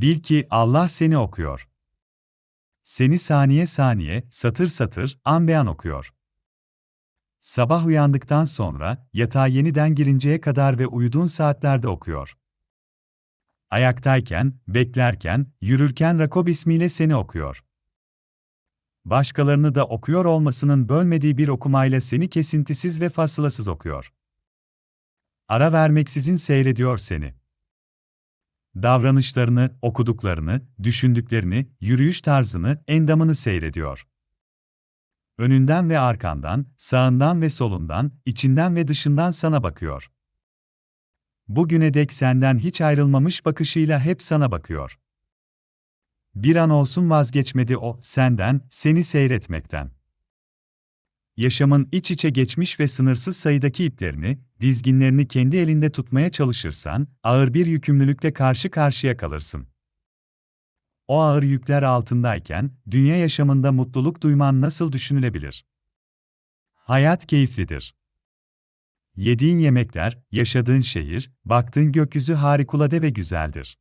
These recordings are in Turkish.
bil ki Allah seni okuyor. Seni saniye saniye, satır satır, an beyan okuyor. Sabah uyandıktan sonra, yatağa yeniden girinceye kadar ve uyuduğun saatlerde okuyor. Ayaktayken, beklerken, yürürken Rakob ismiyle seni okuyor. Başkalarını da okuyor olmasının bölmediği bir okumayla seni kesintisiz ve fasılasız okuyor. Ara vermeksizin seyrediyor seni. Davranışlarını, okuduklarını, düşündüklerini, yürüyüş tarzını, endamını seyrediyor. Önünden ve arkandan, sağından ve solundan, içinden ve dışından sana bakıyor. Bugüne dek senden hiç ayrılmamış bakışıyla hep sana bakıyor. Bir an olsun vazgeçmedi o, senden, seni seyretmekten. Yaşamın iç içe geçmiş ve sınırsız sayıdaki iplerini, dizginlerini kendi elinde tutmaya çalışırsan, ağır bir yükümlülükle karşı karşıya kalırsın. O ağır yükler altındayken, dünya yaşamında mutluluk duyman nasıl düşünülebilir? Hayat keyiflidir. Yediğin yemekler, yaşadığın şehir, baktığın gökyüzü harikulade ve güzeldir.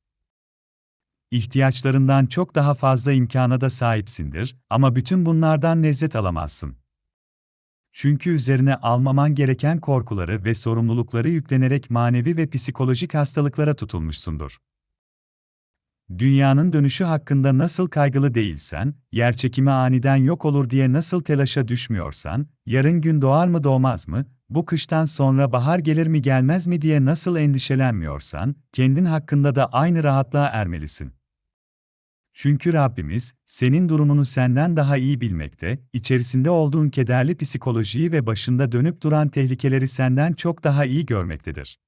İhtiyaçlarından çok daha fazla imkana da sahipsindir ama bütün bunlardan lezzet alamazsın. Çünkü üzerine almaman gereken korkuları ve sorumlulukları yüklenerek manevi ve psikolojik hastalıklara tutulmuşsundur. Dünyanın dönüşü hakkında nasıl kaygılı değilsen, yerçekimi aniden yok olur diye nasıl telaşa düşmüyorsan, yarın gün doğar mı doğmaz mı, bu kıştan sonra bahar gelir mi gelmez mi diye nasıl endişelenmiyorsan, kendin hakkında da aynı rahatlığa ermelisin. Çünkü Rabbimiz, senin durumunu senden daha iyi bilmekte, içerisinde olduğun kederli psikolojiyi ve başında dönüp duran tehlikeleri senden çok daha iyi görmektedir.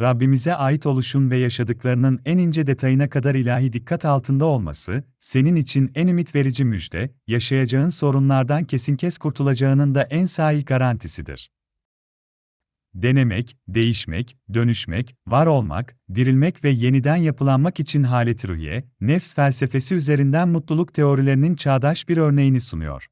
Rabbimize ait oluşun ve yaşadıklarının en ince detayına kadar ilahi dikkat altında olması, senin için en ümit verici müjde, yaşayacağın sorunlardan kesin kes kurtulacağının da en sahi garantisidir. Denemek, değişmek, dönüşmek, var olmak, dirilmek ve yeniden yapılanmak için halet ruhiye, nefs felsefesi üzerinden mutluluk teorilerinin çağdaş bir örneğini sunuyor.